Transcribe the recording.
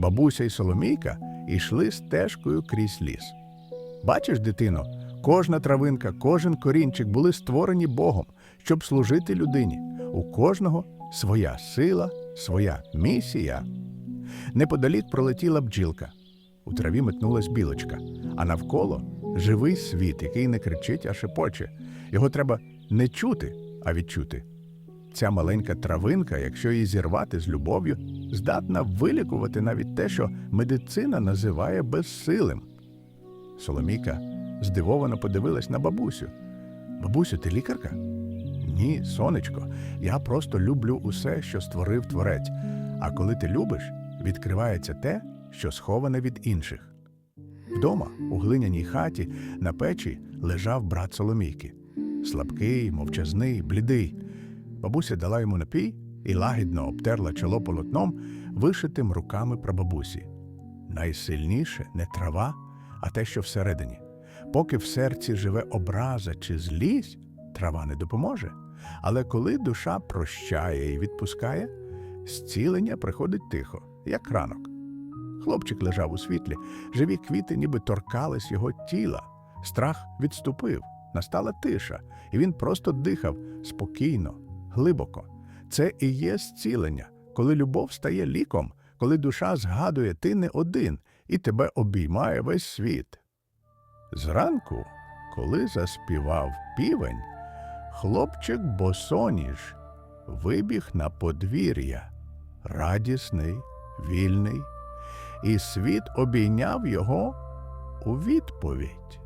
Бабуся і Соломійка йшли стежкою крізь ліс. Бачиш, дитино, кожна травинка, кожен корінчик були створені Богом, щоб служити людині. У кожного своя сила, своя місія. Неподалік пролетіла бджілка. У траві метнулась білочка, а навколо живий світ, який не кричить, а шепоче. Його треба не чути, а відчути. Ця маленька травинка, якщо її зірвати з любов'ю, здатна вилікувати навіть те, що медицина називає безсилим. Соломійка здивовано подивилась на бабусю. Бабусю, ти лікарка? Ні, сонечко, я просто люблю усе, що створив творець. А коли ти любиш, відкривається те, що сховане від інших. Вдома, у глиняній хаті, на печі лежав брат Соломійки. Слабкий, мовчазний, блідий. Бабуся дала йому напій і лагідно обтерла чоло полотном, вишитим руками прабабусі. Найсильніше не трава, а те, що всередині. Поки в серці живе образа чи злість, трава не допоможе. Але коли душа прощає і відпускає, зцілення приходить тихо, як ранок. Хлопчик лежав у світлі, живі квіти ніби торкались його тіла. Страх відступив, настала тиша, і він просто дихав спокійно, глибоко. Це і є зцілення, коли любов стає ліком, коли душа згадує ти не один і тебе обіймає весь світ. Зранку, коли заспівав півень, хлопчик босоніж вибіг на подвір'я, радісний, вільний, і світ обійняв його у відповідь.